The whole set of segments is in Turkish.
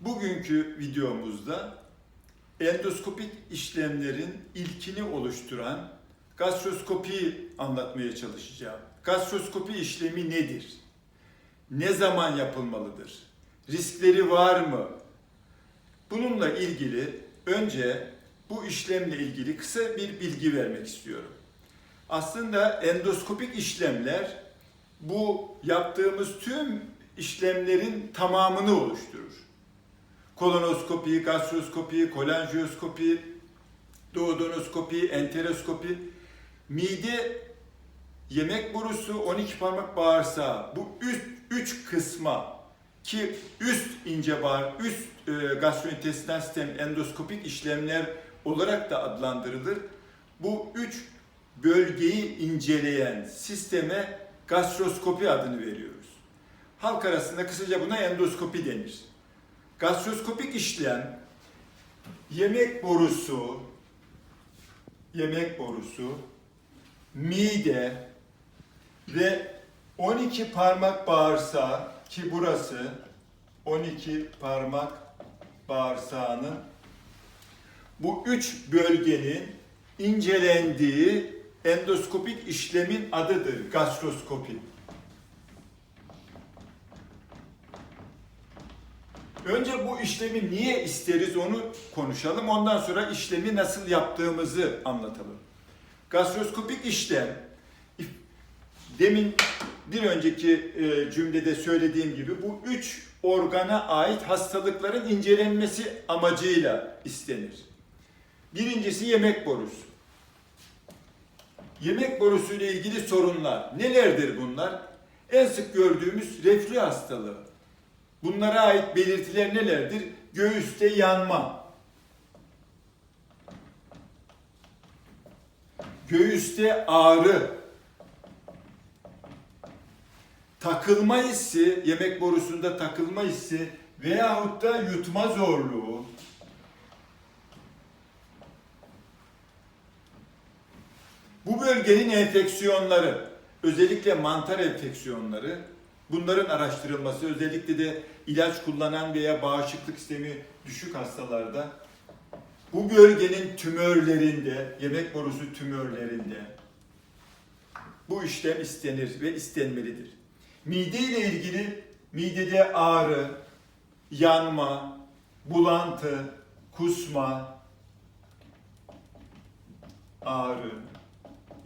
Bugünkü videomuzda endoskopik işlemlerin ilkini oluşturan gastroskopiyi anlatmaya çalışacağım. Gastroskopi işlemi nedir? Ne zaman yapılmalıdır? Riskleri var mı? Bununla ilgili önce bu işlemle ilgili kısa bir bilgi vermek istiyorum. Aslında endoskopik işlemler bu yaptığımız tüm işlemlerin tamamını oluşturur. Kolonoskopi, gastroskopi, kolanjiyoskopi, duodonoskopi, enteroskopi, mide, yemek borusu, 12 parmak bağırsağı bu üst üç kısma ki üst ince bağır, üst e, gastrointestinal sistem endoskopik işlemler olarak da adlandırılır. Bu üç bölgeyi inceleyen sisteme gastroskopi adını veriyoruz. Halk arasında kısaca buna endoskopi denir. Gastroskopik işlem yemek borusu, yemek borusu, mide ve 12 parmak bağırsağı ki burası 12 parmak bağırsağının bu üç bölgenin incelendiği endoskopik işlemin adıdır gastroskopi. Önce bu işlemi niye isteriz onu konuşalım. Ondan sonra işlemi nasıl yaptığımızı anlatalım. Gastroskopik işlem demin bir önceki e, cümlede söylediğim gibi bu üç organa ait hastalıkların incelenmesi amacıyla istenir. Birincisi yemek borusu. Yemek borusu ile ilgili sorunlar nelerdir bunlar? En sık gördüğümüz reflü hastalığı. Bunlara ait belirtiler nelerdir? Göğüste yanma. Göğüste ağrı. Takılma hissi, yemek borusunda takılma hissi veyahut da yutma zorluğu. Bu bölgenin enfeksiyonları, özellikle mantar enfeksiyonları, bunların araştırılması, özellikle de ilaç kullanan veya bağışıklık sistemi düşük hastalarda, bu bölgenin tümörlerinde, yemek borusu tümörlerinde bu işlem istenir ve istenmelidir. Mide ile ilgili midede ağrı, yanma, bulantı, kusma, ağrı,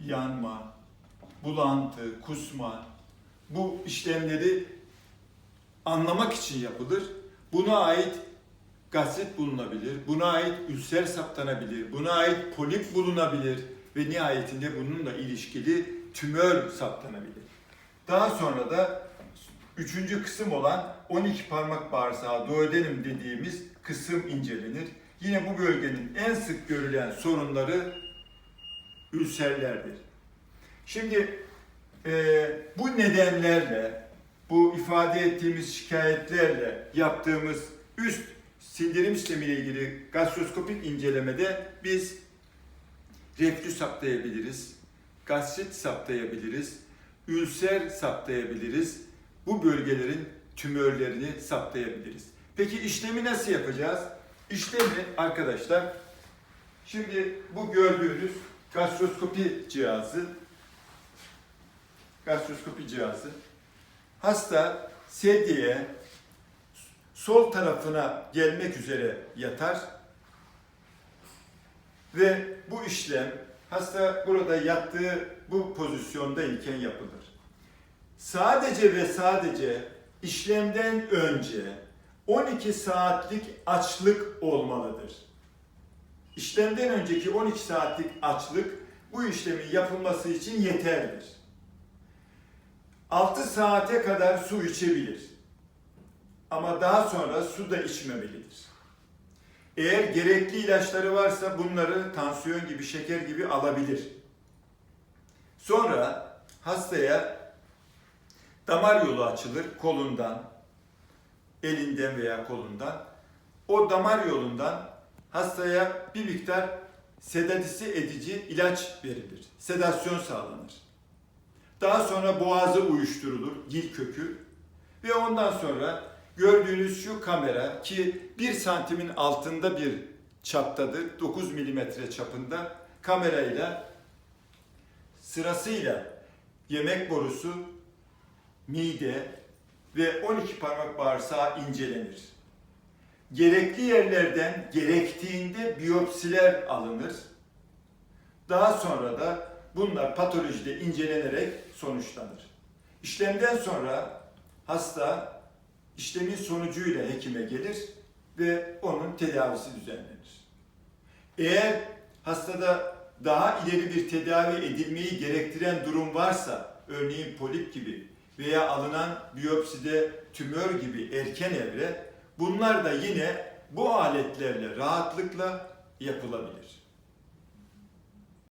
yanma, bulantı, kusma bu işlemleri anlamak için yapılır. Buna ait gastrit bulunabilir, buna ait ülser saptanabilir, buna ait polip bulunabilir ve nihayetinde bununla ilişkili tümör saptanabilir. Daha sonra da üçüncü kısım olan 12 parmak bağırsağı duodenim dediğimiz kısım incelenir. Yine bu bölgenin en sık görülen sorunları ülserlerdir. Şimdi e, bu nedenlerle, bu ifade ettiğimiz şikayetlerle yaptığımız üst sindirim sistemi ile ilgili gastroskopik incelemede biz reflü saptayabiliriz, gastrit saptayabiliriz, ülser saptayabiliriz, bu bölgelerin tümörlerini saptayabiliriz. Peki işlemi nasıl yapacağız? İşlemi arkadaşlar, şimdi bu gördüğünüz gastroskopi cihazı, gastroskopi cihazı, hasta sedyeye sol tarafına gelmek üzere yatar ve bu işlem hasta burada yattığı bu pozisyonda iken yapılır. Sadece ve sadece işlemden önce 12 saatlik açlık olmalıdır. İşlemden önceki 12 saatlik açlık bu işlemin yapılması için yeterlidir. 6 saate kadar su içebilir. Ama daha sonra su da içmemelidir. Eğer gerekli ilaçları varsa bunları tansiyon gibi, şeker gibi alabilir. Sonra hastaya damar yolu açılır kolundan, elinden veya kolundan. O damar yolundan hastaya bir miktar sedatize edici ilaç verilir. Sedasyon sağlanır. Daha sonra boğazı uyuşturulur, dil kökü ve ondan sonra gördüğünüz şu kamera ki 1 santimin altında bir çaptadır, 9 milimetre çapında kamerayla sırasıyla yemek borusu, mide ve 12 parmak bağırsağı incelenir. Gerekli yerlerden gerektiğinde biyopsiler alınır. Daha sonra da bunlar patolojide incelenerek sonuçlanır. İşlemden sonra hasta işlemin sonucuyla hekime gelir ve onun tedavisi düzenlenir. Eğer hastada daha ileri bir tedavi edilmeyi gerektiren durum varsa, örneğin polip gibi veya alınan biyopside tümör gibi erken evre, bunlar da yine bu aletlerle rahatlıkla yapılabilir.